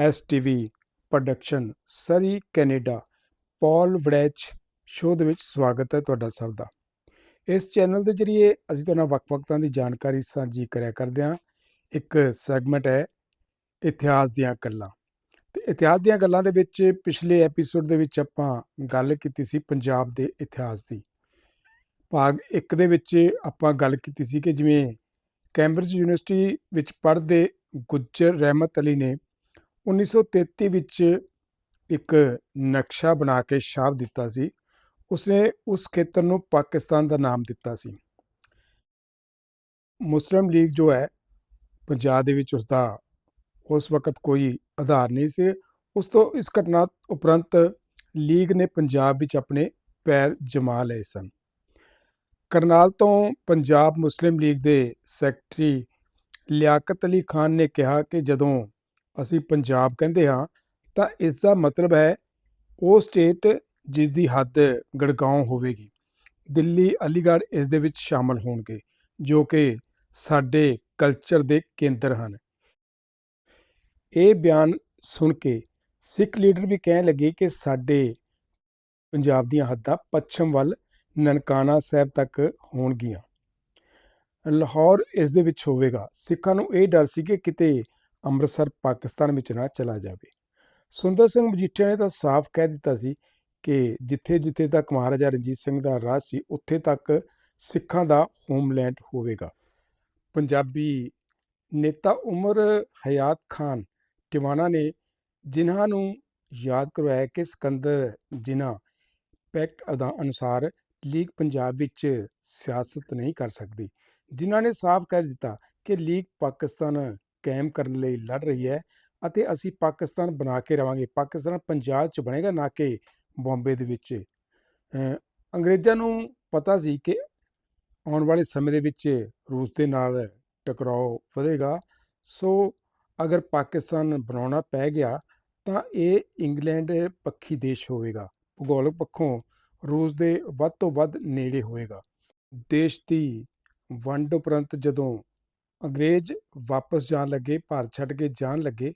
STV production, Surrey Canada. Paul Waraich, show ਦੇ ਵਿੱਚ ਸਵਾਗਤ ਹੈ ਤੁਹਾਡਾ ਸਭ ਦਾ। ਇਸ ਚੈਨਲ ਦੇ ਜਰੀਏ ਅਸੀਂ ਤੁਹਾਨੂੰ ਵੱਖ-ਵੱਖ ਤਰ੍ਹਾਂ ਦੀ ਜਾਣਕਾਰੀ ਸਾਂਝੀ ਕਰਿਆ ਕਰਦੇ ਹਾਂ। ਇੱਕ ਸੈਗਮੈਂਟ ਹੈ ਇਤਿਹਾਸ ਦੀਆਂ ਗੱਲਾਂ। ਤੇ ਇਤਿਹਾਸ ਦੀਆਂ ਗੱਲਾਂ ਦੇ ਵਿੱਚ ਪਿਛਲੇ ਐਪੀਸੋਡ ਦੇ ਵਿੱਚ ਆਪਾਂ ਗੱਲ ਕੀਤੀ ਸੀ ਪੰਜਾਬ ਦੇ ਇਤਿਹਾਸ ਦੀ। ਭਾਗ 1 ਦੇ ਵਿੱਚ ਆਪਾਂ ਗੱਲ ਕੀਤੀ ਸੀ ਕਿ ਜਿਵੇਂ ਕੈਂਬਰਿਜ ਯੂਨੀਵਰਸਿਟੀ ਵਿੱਚ ਪੜ੍ਹਦੇ ਗੁੱਜਰ ਰਹਿਮਤ ਅਲੀ ਨੇ 1933 ਵਿੱਚ ਇੱਕ ਨਕਸ਼ਾ ਬਣਾ ਕੇ ਛਾਪ ਦਿੱਤਾ ਸੀ। ਉਸਨੇ ਉਸ ਖੇਤਰ ਨੂੰ ਪਾਕਿਸਤਾਨ ਦਾ ਨਾਮ ਦਿੱਤਾ ਸੀ। ਮੁਸਲਿਮ ਲੀਗ ਜੋ ਹੈ, ਪੰਜਾਬ ਦੇ ਵਿੱਚ ਉਸ ਦਾ ਉਸ ਵਕਤ ਕੋਈ ਆਧਾਰ ਨਹੀਂ ਸੀ। ਉਸ ਤੋਂ ਇਸ ਘਟਨਾ ਉਪਰੰਤ ਲੀਗ ਨੇ ਪੰਜਾਬ ਵਿੱਚ ਆਪਣੇ ਪੈਰ ਜਮਾ ਲਏ ਸਨ। ਕਰਨਾਲ ਤੋਂ ਪੰਜਾਬ ਮੁਸਲਿਮ ਲੀਗ ਦੇ ਸੈਕਟਰੀ ਲਿਆਕਤ ਅਲੀ ਖਾਨ ਨੇ ਕਿਹਾ ਕਿ ਜਦੋਂ ਅਸੀਂ ਪੰਜਾਬ ਕਹਿੰਦੇ ਹਾਂ, ਤਾਂ ਇਸ ਦਾ ਮਤਲਬ ਹੈ ਉਹ ਸਟੇਟ ਜਿਸ ਦੀ ਹੱਦ ਗੜਗਾਉਂ ਹੋਵੇਗੀ। ਦਿੱਲੀ, ਅਲੀਗੜ੍ਹ ਇਸ ਦੇ ਵਿੱਚ ਸ਼ਾਮਲ ਹੋਣਗੇ, ਜੋ ਕਿ ਸਾਡੇ ਕਲਚਰ ਦੇ ਕੇਂਦਰ ਹਨ। ਇਹ ਬਿਆਨ ਸੁਣ ਕੇ ਸਿੱਖ ਲੀਡਰ ਵੀ ਕਹਿਣ ਲੱਗੇ ਕਿ ਸਾਡੇ ਪੰਜਾਬ ਦੀਆਂ ਹੱਦਾਂ ਪੱਛਮ ਵੱਲ ਨਨਕਾਣਾ ਸਾਹਿਬ ਤੱਕ ਹੋਣਗੀਆਂ। ਲਾਹੌਰ ਇਸ ਦੇ ਵਿੱਚ ਹੋਵੇਗਾ। ਸਿੱਖਾਂ ਨੂੰ ਇਹ ਡਰ ਸੀ ਕਿ ਕਿਤੇ ਅੰਮ੍ਰਿਤਸਰ, ਪਾਕਿਸਤਾਨ ਵਿੱਚ ਨਾ ਚਲਾ ਜਾਵੇ। ਸੁੰਦਰ ਸਿੰਘ ਮਜੀਠੀਆ ਨੇ ਤਾਂ ਸਾਫ਼ ਕਹਿ ਦਿੱਤਾ ਸੀ ਕਿ ਜਿੱਥੇ ਜਿੱਥੇ ਤੱਕ ਮਹਾਰਾਜਾ ਰਣਜੀਤ ਸਿੰਘ ਦਾ ਰਾਜ ਸੀ, ਉੱਥੇ ਤੱਕ ਸਿੱਖਾਂ ਦਾ ਹੋਮਲੈਂਡ ਹੋਵੇਗਾ। ਪੰਜਾਬੀ ਨੇਤਾ ਉਮਰ ਹਯਾਤ ਖਾਨ ਟਿਵਾਣਾ ਨੇ ਜਿਨ੍ਹਾਂ ਨੂੰ ਯਾਦ ਕਰਵਾਇਆ ਕਿ ਸਿਕੰਦਰ ਜਿਨ੍ਹਾਂ ਪੈਕਟ ਅਦਾ ਅਨੁਸਾਰ ਲੀਗ ਪੰਜਾਬ ਵਿੱਚ ਸਿਆਸਤ ਨਹੀਂ ਕਰ ਸਕਦੀ, ਜਿਨ੍ਹਾਂ ਨੇ ਸਾਫ਼ ਕਹਿ ਦਿੱਤਾ ਕਿ ਲੀਗ ਪਾਕਿਸਤਾਨ ਕਾਇਮ ਕਰਨ ਲਈ ਲੜ ਰਹੀ ਹੈ ਅਤੇ ਅਸੀਂ ਪਾਕਿਸਤਾਨ ਬਣਾ ਕੇ ਰਵਾਂਗੇ। ਪਾਕਿਸਤਾਨ ਪੰਜਾਬ 'ਚ ਬਣੇਗਾ ਨਾ ਕਿ ਬੰਬੇ ਦੇ ਵਿੱਚ। ਅੰਗਰੇਜ਼ਾਂ ਨੂੰ ਪਤਾ ਸੀ ਕਿ ਆਉਣ ਵਾਲੇ ਸਮੇਂ ਦੇ ਵਿੱਚ ਰੂਸ ਦੇ ਨਾਲ ਟਕਰਾਓ ਵਧੇਗਾ। ਸੋ ਅਗਰ ਪਾਕਿਸਤਾਨ ਬਣਾਉਣਾ ਪੈ ਗਿਆ ਤਾਂ ਇਹ ਇੰਗਲੈਂਡ ਪੱਖੀ ਦੇਸ਼ ਹੋਵੇਗਾ। ਭੂਗੋਲਿਕ ਪੱਖੋਂ ਰੂਸ ਦੇ ਵੱਧ ਤੋਂ ਵੱਧ ਨੇੜੇ ਹੋਵੇਗਾ। ਦੇਸ਼ ਦੀ ਵੰਡ ਉਪਰੰਤ ਜਦੋਂ ਅੰਗਰੇਜ਼ ਵਾਪਸ ਜਾਣ ਲੱਗੇ, ਭਾਰਤ ਛੱਡ ਕੇ ਜਾਣ ਲੱਗੇ,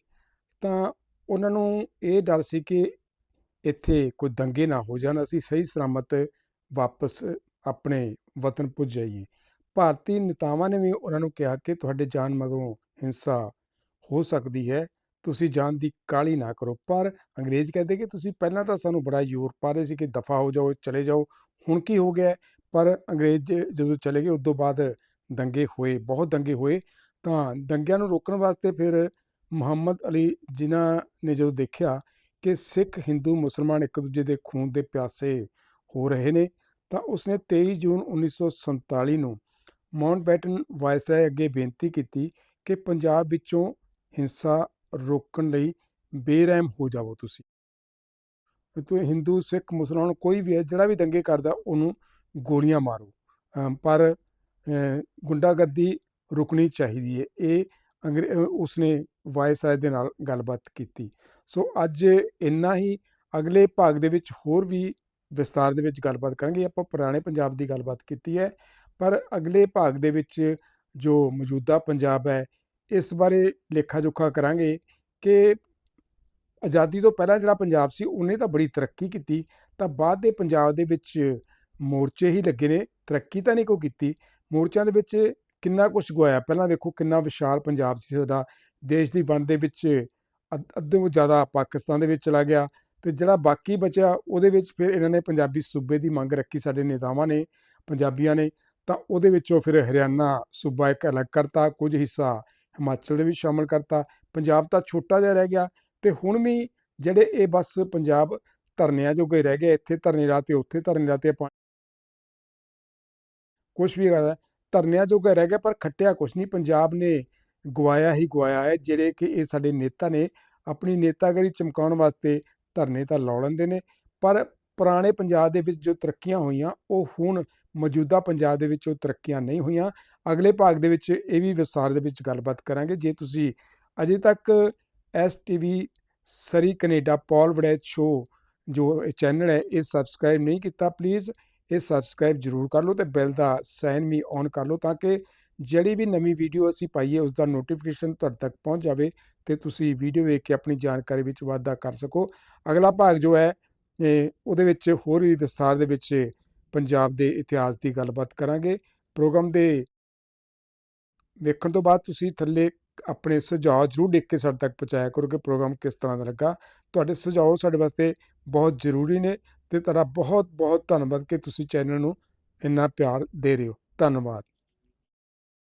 ਤਾਂ ਉਹਨਾਂ ਨੂੰ ਇਹ ਡਰ ਸੀ ਕਿ ਇੱਥੇ ਕੋਈ ਦੰਗੇ ਨਾ ਹੋ ਜਾਣ, ਅਸੀਂ ਸਹੀ ਸਲਾਮਤ ਵਾਪਸ ਆਪਣੇ ਵਤਨ ਪੁੱਜ ਜਾਈਏ। ਭਾਰਤੀ ਨੇਤਾਵਾਂ ਨੇ ਵੀ ਉਹਨਾਂ ਨੂੰ ਕਿਹਾ ਕਿ ਤੁਹਾਡੇ ਜਾਨ ਮਗਰੋਂ ਹਿੰਸਾ ਹੋ ਸਕਦੀ ਹੈ, ਤੁਸੀਂ ਜਾਨ ਦੀ ਕਾਲੀ ਨਾ ਕਰੋ। ਪਰ ਅੰਗਰੇਜ਼ ਕਹਿੰਦੇ ਕਿ ਤੁਸੀਂ ਪਹਿਲਾਂ ਤਾਂ ਸਾਨੂੰ ਬੜਾ ਜ਼ੋਰ ਪਾ ਰਹੇ ਸੀ ਕਿ ਦਫਾ ਹੋ ਜਾਓ, ਚਲੇ ਜਾਓ, ਹੁਣ ਕੀ ਹੋ ਗਿਆ? ਪਰ ਅੰਗਰੇਜ਼ ਜਦੋਂ ਚਲੇ ਗਏ ਉਸ ਤੋਂ ਬਾਅਦ ਦੰਗੇ ਹੋਏ, ਬਹੁਤ ਦੰਗੇ ਹੋਏ, ਤਾਂ ਦੰਗਿਆਂ ਨੂੰ ਰੋਕਣ ਵਾਸਤੇ ਫਿਰ ਮੁਹੰਮਦ ਅਲੀ ਜਿਨ੍ਹਾਂ ਨੇ ਜਦੋਂ ਦੇਖਿਆ ਕਿ ਸਿੱਖ, ਹਿੰਦੂ, ਮੁਸਲਮਾਨ ਇੱਕ ਦੂਜੇ ਦੇ ਖੂਨ ਦੇ ਪਿਆਸੇ ਹੋ ਰਹੇ ਨੇ, ਤਾਂ ਉਸਨੇ 23 ਜੂਨ 1947 ਨੂੰ ਮਾਉਂਟਬੈਟਨ ਵਾਇਸਰਾਏ ਅੱਗੇ ਬੇਨਤੀ ਕੀਤੀ ਕਿ ਪੰਜਾਬ ਵਿੱਚੋਂ ਹਿੰਸਾ ਰੋਕਣ ਲਈ ਬੇਰਹਿਮ ਹੋ ਜਾਵੋ ਤੁਸੀਂ। ਤੂੰ ਹਿੰਦੂ, ਸਿੱਖ, ਮੁਸਲਮਾਨ ਕੋਈ ਵੀ ਹੈ, ਜਿਹੜਾ ਵੀ ਦੰਗੇ ਕਰਦਾ, ਉਹਨੂੰ ਗੋਲੀਆਂ ਮਾਰੋ। ਪਰ ਗੁੰਡਾਗਰਦੀ ਰੁਕਣੀ ਚਾਹੀਦੀ ਹੈ ਇਹ ਅੰਗਰੇ ਉਸਨੇ ਵਾਇਸਰਾਏ ਦੇ ਨਾਲ ਗੱਲਬਾਤ ਕੀਤੀ। ਸੋ ਅੱਜ ਇੰਨਾ ਹੀ। ਅਗਲੇ ਭਾਗ ਦੇ ਵਿੱਚ ਹੋਰ ਵੀ ਵਿਸਤਾਰ ਦੇ ਵਿੱਚ ਗੱਲਬਾਤ ਕਰਾਂਗੇ। ਆਪਾਂ ਪੁਰਾਣੇ ਪੰਜਾਬ ਦੀ ਗੱਲਬਾਤ ਕੀਤੀ ਹੈ। ਪਰ ਅਗਲੇ ਭਾਗ ਦੇ ਵਿੱਚ ਜੋ ਮੌਜੂਦਾ ਪੰਜਾਬ ਹੈ, ਇਸ ਬਾਰੇ ਲੇਖਾ ਜੋਖਾ ਕਰਾਂਗੇ ਕਿ ਆਜ਼ਾਦੀ ਤੋਂ ਪਹਿਲਾਂ ਜਿਹੜਾ ਪੰਜਾਬ ਸੀ, ਉਹਨੇ ਤਾਂ ਬੜੀ ਤਰੱਕੀ ਕੀਤੀ। ਤਾਂ ਬਾਅਦ ਦੇ ਪੰਜਾਬ ਦੇ ਵਿੱਚ ਮੋਰਚੇ ਹੀ ਲੱਗੇ ਨੇ। ਤਰੱਕੀ ਤਾਂ ਨਹੀਂ ਕੋਈ ਕੀਤੀ। ਮੋਰਚਿਆਂ ਦੇ ਵਿੱਚ ਕਿੰਨਾ ਕੁਝ ਗਵਾਇਆ? ਪਹਿਲਾਂ ਦੇਖੋ ਕਿੰਨਾ ਵਿਸ਼ਾਲ ਪੰਜਾਬ ਸੀ ਸਾਡਾ। ਦੇਸ਼ ਦੀ ਵੰਡ ਦੇ ਵਿੱਚ ਅੱਧੇ ਤੋਂ ਜ਼ਿਆਦਾ ਪਾਕਿਸਤਾਨ ਦੇ ਵਿੱਚ ਚਲਾ ਗਿਆ ਤੇ ਜਿਹੜਾ ਬਾਕੀ ਬਚਿਆ ਉਹਦੇ ਵਿੱਚ ਫਿਰ ਇਹਨਾਂ ਨੇ ਪੰਜਾਬੀ ਸੂਬੇ ਦੀ ਮੰਗ ਰੱਖੀ, ਸਾਡੇ ਨੇਤਾਵਾਂ ਨੇ, ਪੰਜਾਬੀਆਂ ਨੇ। ਤਾਂ ਉਹਦੇ ਵਿੱਚੋਂ ਫਿਰ ਹਰਿਆਣਾ ਸੂਬਾ ਇੱਕ ਅਲੱਗ ਕਰਤਾ, ਕੁਝ ਹਿੱਸਾ ਹਿਮਾਚਲ ਦੇ ਵਿੱਚ ਸ਼ਾਮਲ ਕਰਤਾ। ਪੰਜਾਬ ਤਾਂ ਛੋਟਾ ਜਿਹਾ ਰਹਿ ਗਿਆ ਤੇ ਹੁਣ ਵੀ ਜਿਹੜੇ ਇਹ ਬਸ ਪੰਜਾਬ ਧਰਨਿਆਂ ਜੋਗੇ ਰਹਿ ਗਏ, ਇੱਥੇ ਧਰਨੇ ਲਾਤੇ ਉੱਥੇ ਧਰਨੇ ਲਾਤੇ ਆਪਾਂ ਕੁਝ ਵੀ ਕਰਦਾ ਧਰਨਿਆਂ ਜੋਗਾ ਰਹਿ ਗਿਆ, ਪਰ ਖੱਟਿਆ ਕੁਛ ਨਹੀਂ। ਪੰਜਾਬ ਨੇ ਗਵਾਇਆ ਹੀ ਗਵਾਇਆ ਹੈ, ਜਿਹੜੇ ਕਿ ਇਹ ਸਾਡੇ ਨੇਤਾ ਨੇ, ਆਪਣੀ ਨੇਤਾਗਰੀ ਚਮਕਾਉਣ ਵਾਸਤੇ ਧਰਨੇ ਤਾਂ ਲਾ ਲੈਂਦੇ ਨੇ। ਪਰ ਪੁਰਾਣੇ ਪੰਜਾਬ ਦੇ ਵਿੱਚ ਜੋ ਤਰੱਕੀਆਂ ਹੋਈਆਂ, ਉਹ ਹੁਣ ਮੌਜੂਦਾ ਪੰਜਾਬ ਦੇ ਵਿੱਚ ਉਹ ਤਰੱਕੀਆਂ ਨਹੀਂ ਹੋਈਆਂ। ਅਗਲੇ ਭਾਗ ਦੇ ਵਿੱਚ ਇਹ ਵੀ ਵਿਸਥਾਰ ਦੇ ਵਿੱਚ ਗੱਲਬਾਤ ਕਰਾਂਗੇ। ਜੇ ਤੁਸੀਂ ਅਜੇ ਤੱਕ S TV Surrey Canada Paul Waraich show ਜੋ ਇਹ ਚੈਨਲ ਹੈ, ਇਹ ਸਬਸਕ੍ਰਾਈਬ ਨਹੀਂ ਕੀਤਾ ਪਲੀਜ਼ ਇਹ ਸਬਸਕ੍ਰਾਈਬ ਜ਼ਰੂਰ ਕਰ ਲਓ ਤੇ ਬੈਲ ਦਾ ਸਾਈਨ ਵੀ ਔਨ ਕਰ ਲਓ ਤਾਂ ਕਿ ਜਿਹੜੀ ਵੀ ਨਵੀਂ ਵੀਡੀਓ ਅਸੀਂ ਪਾਈਏ ਉਸ ਦਾ ਨੋਟੀਫਿਕੇਸ਼ਨ ਤੁਹਾਡੇ ਤੱਕ ਪਹੁੰਚ ਜਾਵੇ ਅਤੇ ਤੁਸੀਂ ਵੀਡੀਓ ਵੇਖ ਕੇ ਆਪਣੀ ਜਾਣਕਾਰੀ ਵਿੱਚ ਵਾਧਾ ਕਰ ਸਕੋ। ਅਗਲਾ ਭਾਗ ਜੋ ਹੈ ਉਹਦੇ ਵਿੱਚ ਹੋਰ ਵੀ ਵਿਸਥਾਰ ਦੇ ਵਿੱਚ ਪੰਜਾਬ ਦੇ ਇਤਿਹਾਸ ਦੀ ਗੱਲਬਾਤ ਕਰਾਂਗੇ। ਪ੍ਰੋਗਰਾਮ ਦੇ ਵੇਖਣ ਤੋਂ ਬਾਅਦ ਤੁਸੀਂ ਥੱਲੇ ਆਪਣੇ ਸੁਝਾਅ ਜ਼ਰੂਰ ਲਿਖ ਕੇ ਸਾਡੇ ਤੱਕ ਪਹੁੰਚਾਇਆ ਕਰੋ ਕਿ ਪ੍ਰੋਗਰਾਮ ਕਿਸ ਤਰ੍ਹਾਂ ਦਾ ਲੱਗਾ। ਤੁਹਾਡੇ ਸੁਝਾਅ ਸਾਡੇ ਵਾਸਤੇ ਬਹੁਤ ਜ਼ਰੂਰੀ ਨੇ ਅਤੇ ਤੁਹਾਡਾ ਬਹੁਤ ਬਹੁਤ ਧੰਨਵਾਦ ਕਿ ਤੁਸੀਂ ਚੈਨਲ ਨੂੰ ਇੰਨਾ ਪਿਆਰ ਦੇ ਰਹੇ ਹੋ। ਧੰਨਵਾਦ।